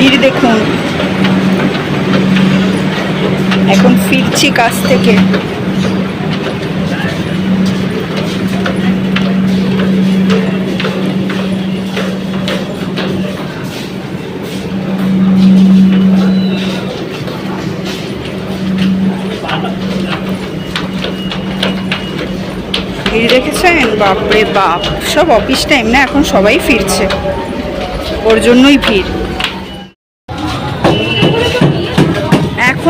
ভিড় দেখুন। এখন ফিরছি কাছ থেকে। ভিড় দেখেছেন? বাপরে বাপ। সব অফিস টাইম না, এখন সবাই ফিরছে। ওর জন্যই ভিড়।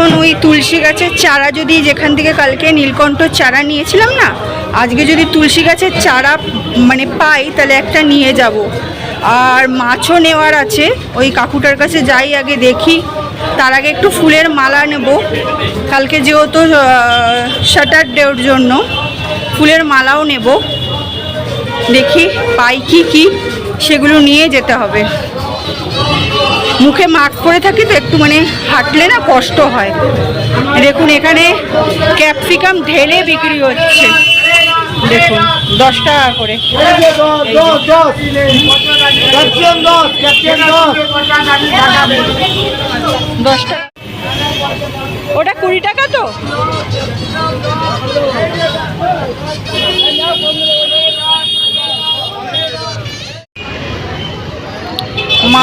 এখন ওই তুলসী গাছের চারা যদি যেখান থেকে কালকে নীলকণ্ঠ চারা নিয়েছিলাম না, আজকে যদি তুলসী গাছের চারা মানে পাই, তাহলে একটা নিয়ে যাব। আর মাছও নেওয়ার আছে, ওই কাকুটার কাছে যাই আগে দেখি। তার আগে একটু ফুলের মালা নেব। কালকে যেহেতু স্যাটারডের জন্য ফুলের মালাও নেব। দেখি পাই কি কি, সেগুলো নিয়ে যেতে হবে। মুখে মাস্ক পরে থাকি তো একটু মানে হাঁটলে না কষ্ট হয়। দেখুন, এখানে ক্যাপসিকাম ঢেলে বিক্রি হচ্ছে। দেখুন, দশ টাকা করে। দশ টাকা। ওটা কুড়ি টাকা তো?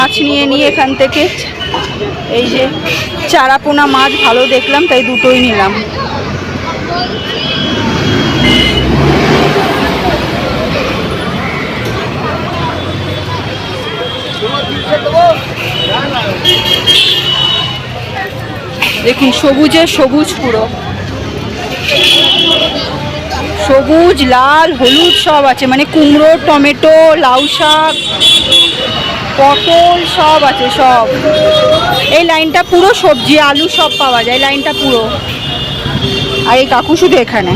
মাছ নিয়ে নিয়ে এখান থেকে এই যে চারাপোনা মাছ ভালো দেখলাম, তাই দুটোই নিলাম। দেখুন সবুজে সবুজ পুরো। সবুজ, লাল, হলুদ সব আছে মানে কুমড়ো, টমেটো, লাউ শাক। পটল সব আছে, সব। এই লাইনটা পুরো সবজি, আলু সব পাওয়া যায় লাইনটা পুরো। আর এই কাকু শুধু এখানে।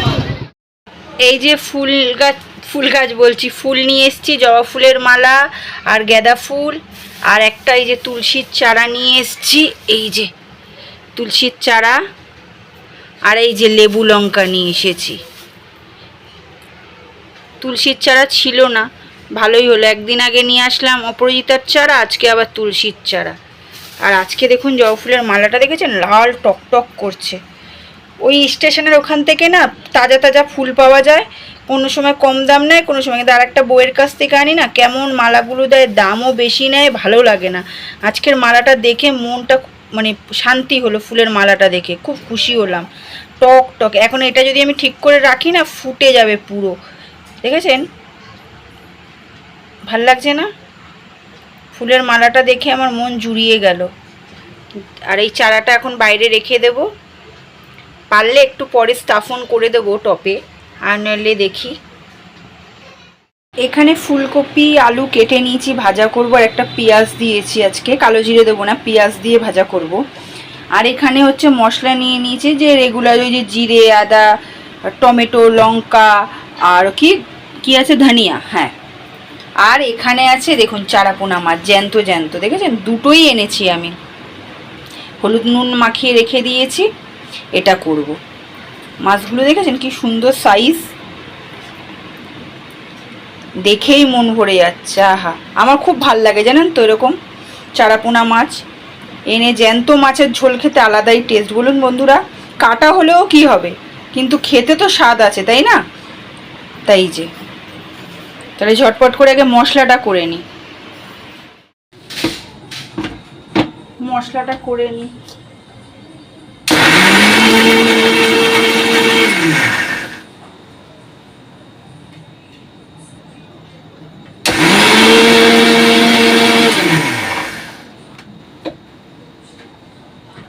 এই যে ফুল গাছ ফুল গাছ বলছি, ফুল নিয়ে এসছি, জবা ফুলের মালা আর গাঁদা ফুল। আর একটা এই যে তুলসীর চারা নিয়ে এসছি, এই যে তুলসীর চারা। আর এই যে লেবু লঙ্কা নিয়ে এসেছি। তুলসীর চারা ছিল না। ভালোই হলো। একদিন আগে নিয়ে আসলাম অপরাজিতার চারা, আজকে আবার তুলসীর চারা। আর আজকে দেখুন জবা ফুলের মালাটা দেখেছেন? লাল টক টক করছে। ওই স্টেশনের ওখান থেকে না তাজা তাজা ফুল পাওয়া যায়। কোনো সময় কম দাম নেয়, কোনো সময় কিন্তু আর একটা বইয়ের কাছ থেকে আনি না। কেমন মালাগুলো দেয়, দামও বেশি নেয়, ভালো লাগে না। আজকের মালাটা দেখে মনটা মানে শান্তি হলো ফুলের মালাটা দেখে। খুব খুশি হলাম। টক টক। এখন এটা যদি আমি ঠিক করে রাখি না, ফুটে যাবে পুরো। দেখেছেন? ভালো লাগছে না? ফুলের মালাটা দেখে আমার মন জুড়িয়ে গেল। আর এই চারাটা এখন বাইরে রেখে দেব। পারলে একটু পরে স্থাপন করে দেবো টপে। আর নইলে দেখি। এখানে ফুলকপি, আলু কেটে নিয়েছি, ভাজা করব। আর একটা পেঁয়াজ দিয়েছি আজকে। কালো জিরে দেবো না, পেঁয়াজ দিয়ে ভাজা করব। আর এখানে হচ্ছে মশলা নিয়ে নিয়েছি যে রেগুলার ওই যে জিরে, আদা, টমেটো, লঙ্কা, আর কি কি আছে? ধনিয়া হ্যাঁ। আর এখানে আছে, দেখুন, চারাপোনা মাছ, জ্যান্ত জ্যান্ত, দেখেছেন? দুটোই এনেছি আমি। হলুদ নুন মাখিয়ে রেখে দিয়েছি, এটা করব। মাছগুলো দেখেছেন কি সুন্দর সাইজ দেখেই মন ভরে যাচ্ছে, আহা! আমার খুব ভালো লাগে, জানেন তো এরকম চারাপোনা মাছ। এনে জ্যান্ত মাছের ঝোল খেতে আলাদাই টেস্ট বলুন বন্ধুরা, কাটা হলেও কি হবে? কিন্তু খেতে তো স্বাদ আছে, তাই না? তাই যে। তাহলে ঝটপট করে আগে মশলাটা করে নিই মশলাটা করে নিই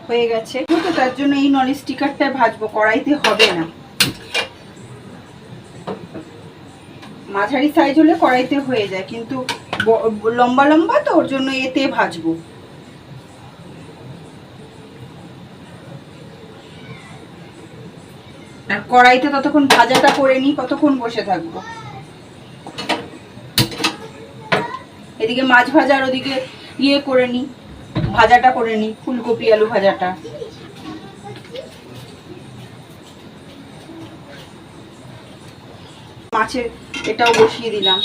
হয়ে গেছে। তো তার জন্য এই নন স্টিকারটা ভাজবো, কড়াইতে হবে না। মাঝারি সাইজ হলে কড়াইতে হয়ে যায়, কিন্তু লম্বা লম্বা তো ওর জন্য এতে ভাজবো। আর কড়াইতে ততক্ষণ ভাজাটা করে নিই, কতক্ষণ বসে থাকব। এদিকে মাছ ভাজা আর ওদিকে ইয়ে করে নিই, ভাজাটা করে নিই, ফুলকপি, আলু ভাজাটা। মাছের এটাও বসিয়ে দিলাম।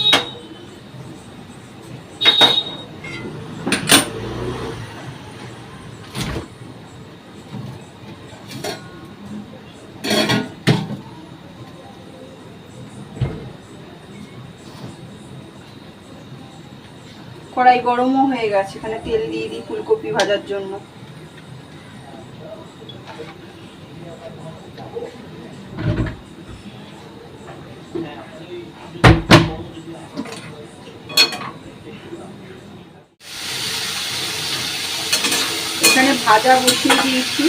কড়াই গরমও হয়ে গেছে, এখানে তেল দিয়ে দিই ফুলকপি ভাজার জন্য। ভাজা বসিয়ে দিয়েছি।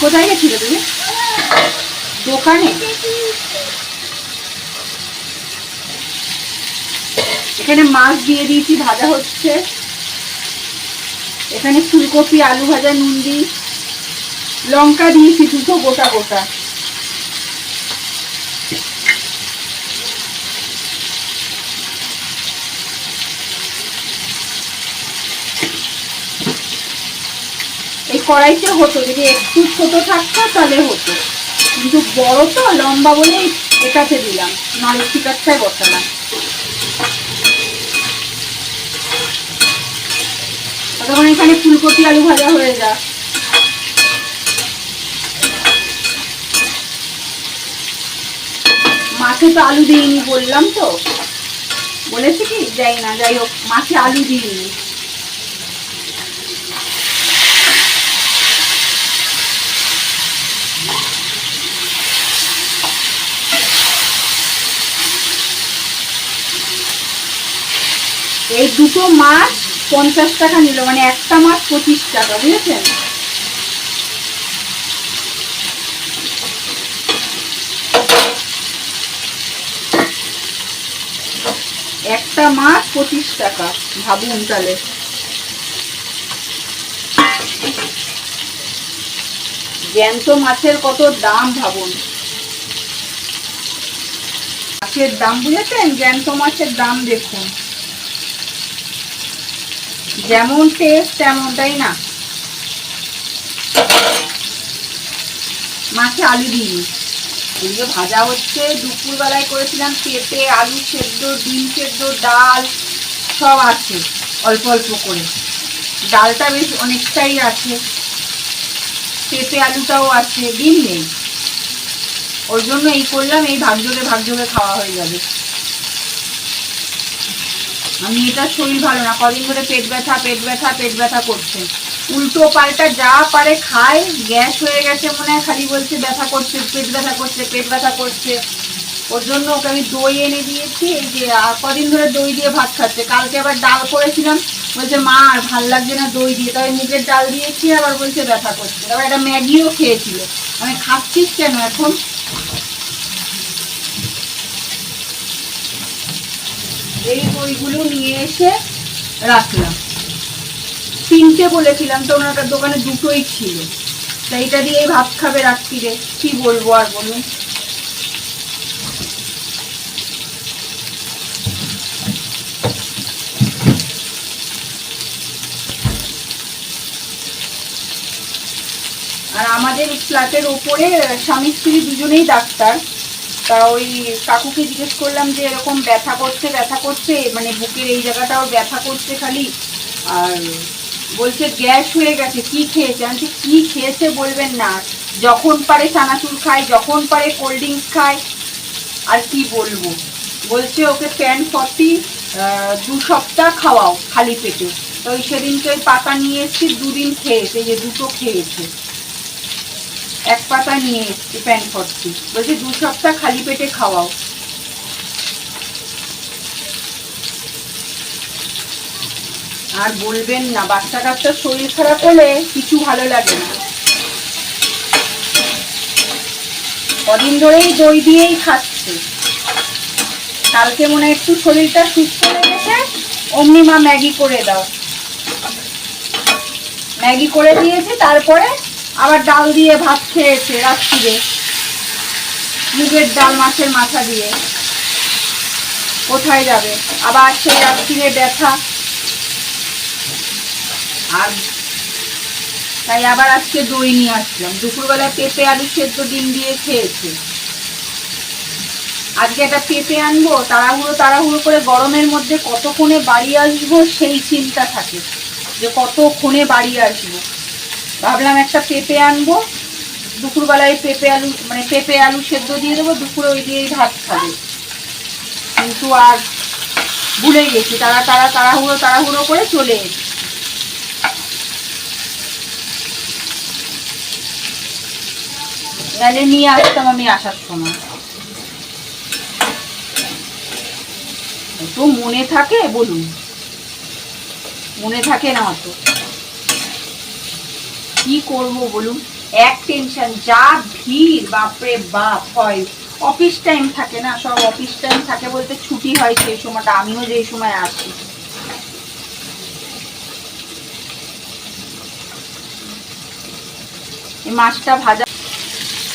কোথায় গেছিলে তুমি? দোকানে? এখানে মাছ দিয়ে দিয়েছি, ভাজা হচ্ছে। এখানে ফুলকপি, আলু ভাজা, নুন দিই লঙ্কা দিয়েছি, দুটো গোটা গোটা। এই কড়াইতে হতো, যদি একটু ছোট থাকতো তাহলে হতো। কিন্তু বড় তো, লম্বা বলে এটাতে দিলাম নাহলে শিকারটায় বসালাম। তখন এখানে ফুলকপি আলু ভাজা হয়ে যা মাছে তো আলু দিইনি বললাম তো। বলেছি কি? যাই না, যাই হোক, মাছে আলু দিইনি। দুটো মাছ পঞ্চাশ টাকা নিল মানে একটা মাছ পঁচিশ টাকা, বুঝেছেন? একটা মাছ পঁচিশ টাকা, ভাবুন তাহলে। জ্যান্ত মাছের কত দাম, ভাবুন। মাছের দাম, বুঝেছেন? জ্যান্ত মাছের দাম দেখুন। যেমন টেস্ট তেমন তাই না। মাছে আলু দিই এদিকে ভাজা হচ্ছে, দুপুরবেলায় করেছিলাম পেঁপে, আলু সেদ্ধ, ডিম সেদ্ধ, ডাল, সব আছে, অল্প অল্প করে। ডালটা বেশ অনেকটাই আছে। পেঁপে আলুটাও আছে, ডিম নেই। ওর জন্য এই করলাম, এই ভাগযোগে ভাগযোগে খাওয়া হয়ে যাবে। এটা শরীর ভালো না, কদিন ধরে পেট ব্যথা পেট ব্যথা পেট ব্যথা করছে। উল্টো পাল্টা যা পারে খায়, গ্যাস হয়ে গেছে মনে হয়, খালি বলছে ব্যথা করছে, পেট ব্যথা করছে, পেট ব্যথা করছে। ওর জন্য ওকে আমি দই এনে দিয়েছি, এই যে কদিন ধরে দই দিয়ে ভাত খাচ্ছে। কালকে আবার ডাল করেছিলাম, বলছে, মা, আর ভালো লাগছে না দই দিয়ে। তবে মুগের ডাল দিয়েছি, আবার বলছে ব্যথা করছে। তারপর একটা ম্যাগিও খেয়েছিল। আমি খাচ্ছিস কেন এখন? এই বইগুলো নিয়ে এসে রাখলাম। তিনটে বলেছিলাম, তো ওনার দোকানে দুটোই ছিল। তা এটা দিয়ে ভাত খাবে রাত্রিরে, কি বলব আর বলুন? আর আমাদের ফ্ল্যাটের ওপরে স্বামী স্ত্রী দুজনেই ডাক্তার। তা ওই কাকুকে জিজ্ঞেস করলাম যে এরকম ব্যথা করছে ব্যথা করছে মানে বুকের এই জায়গাটাও ব্যথা করছে খালি। আর বলছে, গ্যাস হয়ে গেছে, কি খেয়েছে? আমি কি খেয়েছে বলবেন না। যখন পারে চানাচুর খায়, যখন পারে কোল্ড ড্রিঙ্কস খায়, আর কি বলব? বলছে, ওকে প্যান ফর্টি দু সপ্তাহ খাওয়াও খালি পেটে। তো ওই সেদিনকে ওই পাতা নিয়ে এসেছি, দুদিন খেয়েছে যে দুটো খেয়েছে। এক পাতা নিয়ে এসছি প্যান ফর্টি বলছে, দু সপ্তাহ খালি পেটে খাওয়াও। আর বলবেন না, বাচ্চা কাচ্চার শরীর খারাপ হলে কিছু ভালো লাগে না। কদিন ধরেই দই দিয়েই খাচ্ছে। কালকে মনে হয় একটু শরীরটা সুস্থ লেগেছে, অমনি মা ম্যাগি করে দাও। ম্যাগি করে দিয়েছি, তারপরে আবার ডাল দিয়ে ভাত খেয়েছে রাত্রিরে। মুগের ডাল মাছের মাথা দিয়ে। কোথায় যাবে? আবার সেই রাত্রিরে ব্যথা। আর তাই আবার আজকে দই নিয়ে আসলাম। দুপুরবেলা পেঁপে, আলু সেদ্ধ, ডিম দিয়ে খেয়েছে। আজকে একটা পেঁপে আনব, তাড়াহুড়ো তাড়াহুড়ো করে গরমের মধ্যে কতক্ষণে বাড়ি আসব সেই চিন্তা থাকে। যে কতক্ষণে বাড়ি আসব। ভাবলাম একটা পেঁপে আনব। দুপুরবেলায় পেঁপে আলু মানে পেঁপে আলু সেদ্ধ দিয়ে দেবো, দুপুরে ওই দিয়েই ভাত খাবে। কিন্তু আর ভুলে গেছি, তারা তারা তাড়াহুড়ো তাড়াহুড়ো করে চলে এসেছি। নাহলে নিয়ে আসতাম আমি আসার সময়। তো মনে থাকে বলুন। মনে থাকে না অত। কি করব বলুন? এক টেনশন যা ভিড়, বাপরে বাপ, হয়। অফিস টাইম থাকে না, সব অফিস টাইম থাকে বলতে ছুটি হয় সেই সময়টা, আমিও যেই সময় আসি। মাছটা ভাজা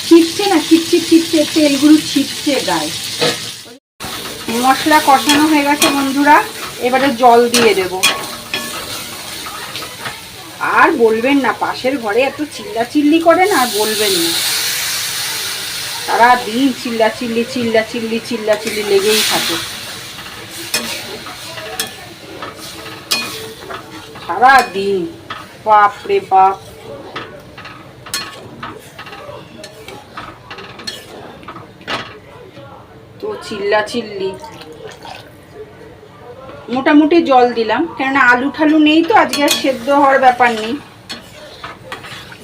ছিটছে না, ছিটছে ছিটছে তেলগুলো ছিটছে গায়ে। মশলা কষানো হয়ে গেছে বন্ধুরা, এবারে জল দিয়ে দেব। আর বলবেন না, পাশের ঘরে এত চিল্লা চিল্লি করে না আর বলবেন না। সারা দিন চিল্লা চিল্লি চিল্লা চিল্লি চিল্লা চিল্লি লেগেই থাকে। সারা দিন, বাপ রে বাপ। তো চিল্লা চিল্লি মোটামুটি জল দিলাম, কেননা আলু ঠালু নেই তো, আজকে আর সেদ্ধ হওয়ার ব্যাপার নেই।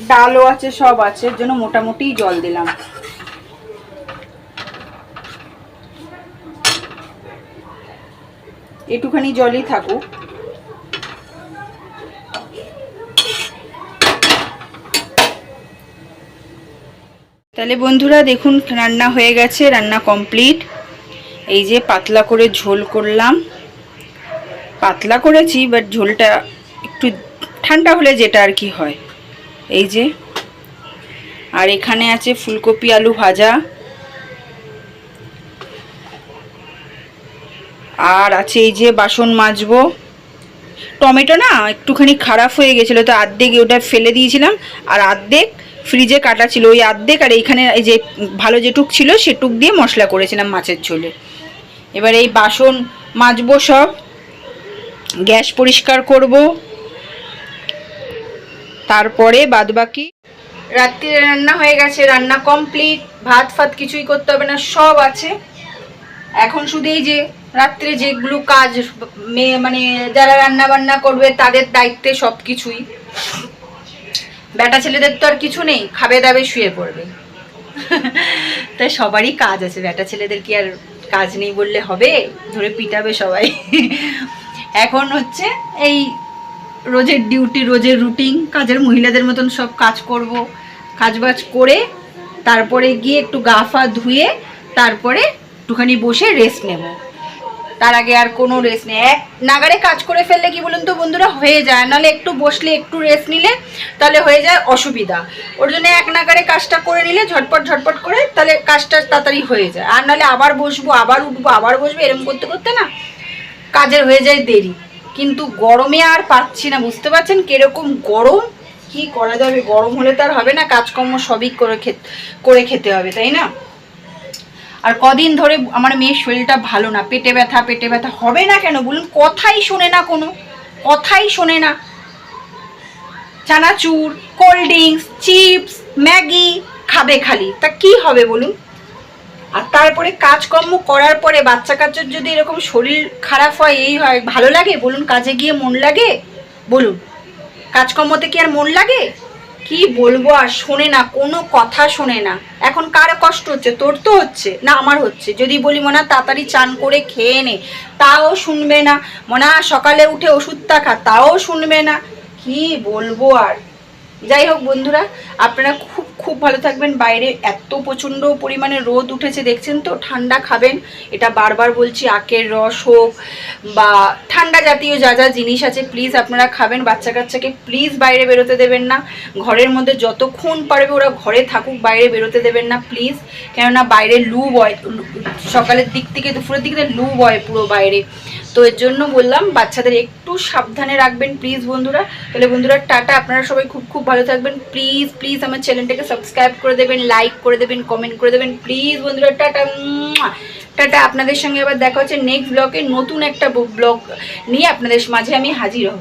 ডালও আছে, সব আছে, এর জন্য মোটামুটি জল দিলাম। একটুখানি জলই থাকুক। তাহলে বন্ধুরা দেখুন, রান্না হয়ে গেছে, রান্না কমপ্লিট। এই যে পাতলা করে ঝোল করলাম। পাতলা করেছি বাট ঝোলটা একটু ঠান্ডা হলে যেটা আর কি হয়। এই যে, আর এখানে আছে ফুলকপি আলু ভাজা। আর আছে এই যে বাসন মাজবো। টমেটো না একটুখানি খারাপ হয়ে গেছিল, তো আর্ধেক ওটা ফেলে দিয়েছিলাম, আর আর্ধেক ফ্রিজে কাটা ছিল। ওই আর্ধেক আর এইখানে এই যে ভালো যেটুক ছিল, সেটুক দিয়ে মশলা করেছিলাম মাছের ঝোলে। এবার এই বাসন মাজবো সব। গ্যাস পরিষ্কার করব। তারপরে বাদবাকি। রাত্রিরে রান্না হয়ে গেছে, রান্না কমপ্লিট ভাত ফাত কিছুই করতে হবে না, সব আছে। এখন শুধু যে রাত্রে যেগুলো কাজ মেয়ে মানে যারা রান্না বান্না করবে তাদের দায়িত্বে সব কিছুই। বেটা ছেলেদের তো আর কিছু নেই, খাবে দাবে শুয়ে পড়বে। তাই সবারই কাজ আছে, বেটা ছেলেদের কি আর কাজ নেই বললে হবে? ধরে পিটাবে সবাই। এখন হচ্ছে এই রোজের ডিউটি, রোজের রুটিন, কাজের মহিলাদের মতন সব কাজ করব, কাজবাজ করে তারপরে গিয়ে একটু গা ফা ধুয়ে তারপরে একটুখানি বসে রেস্ট নেব। তার আগে আর কোনো রেস্ট নেই। এক নাগারে কাজ করে ফেললে কি বলুন তো বন্ধুরা? হয়ে যায়। নাহলে একটু বসলে, একটু রেস্ট নিলে তাহলে হয়ে যায় অসুবিধা। ওর জন্য এক নাগারে কাজটা করে নিলে ঝটপট ঝটপট করে তাহলে কাজটা তাড়াতাড়ি হয়ে যায়। আর নাহলে আবার বসবো, আবার উঠবো, আবার বসবো এরকম করতে করতে না কাজের হয়ে যায় দেরি। কিন্তু গরমে আর পাচ্ছি না, বুঝতে পারছেন কীরকম গরম? কি করা যাবে? গরম হলে তো আর হবে না, কাজকর্ম সবই করে করে খেতে হবে, তাই না? আর কদিন ধরে আমার মেয়ের শরীরটা ভালো না, পেটে ব্যথা পেটে ব্যথা হবে না কেন বলুন? কথাই শোনে না কোনো, কথাই শোনে না। চানাচুর, কোল্ড ড্রিঙ্কস, চিপস, ম্যাগি খাবে খালি, তা কি হবে বলুন? আর তারপরে কাজকর্ম করার পরে বাচ্চা কাচ্চার যদি এরকম শরীর খারাপ হয়, এই হয়, ভালো লাগে? বলুন, কাজে গিয়ে মন লাগে? বলুন, কাজকর্মতে কি আর মন লাগে? কি বলব আর শোনে না, কোনো কথা শোনে না। এখন কার কষ্ট হচ্ছে? তোর তো হচ্ছে, না আমার হচ্ছে। যদি বলি, মনে, তাড়াতাড়ি চান করে খেয়ে নে। তাও শুনবে না। মনে, সকালে উঠে ওষুধটা খা, তাও শুনবে না। কি বলব আর? যাই হোক বন্ধুরা, আপনারা খুব খুব ভালো থাকবেন। বাইরে এত প্রচণ্ড পরিমাণে রোদ উঠেছে, দেখছেন তো? ঠান্ডা খাবেন। এটা বারবার বলছি, আখের রস হোক বা ঠান্ডা জাতীয় যা যা জিনিস আছে প্লিজ আপনারা খাবেন। বাচ্চা কাচ্চাকে প্লিজ বাইরে বেরোতে দেবেন না। ঘরের মধ্যে যতক্ষণ পারবে ওরা ঘরে থাকুক, বাইরে বেরোতে দেবেন না প্লিজ কেননা বাইরে লু বয় সকালের দিক থেকে, দুপুরের দিক থেকে লু বয় পুরো বাইরে। তো এর জন্য বললাম, বাচ্চাদের একটু সাবধানে রাখবেন প্লিজ বন্ধুরা। তাহলে বন্ধুরা, টাটা। আপনারা সবাই খুব খুব ভালো থাকবেন। প্লিজ প্লিজ আমার চ্যানেলটাকে সাবস্ক্রাইব করে দেবেন লাইক করে দেবেন কমেন্ট করে দেবেন প্লিজ বন্ধুরা, টাটা। টাটা, আপনাদের সঙ্গে আবার দেখা হচ্ছে নেক্সট ব্লগে নতুন একটা ব্লগ নিয়ে আপনাদের মাঝে আমি হাজির হব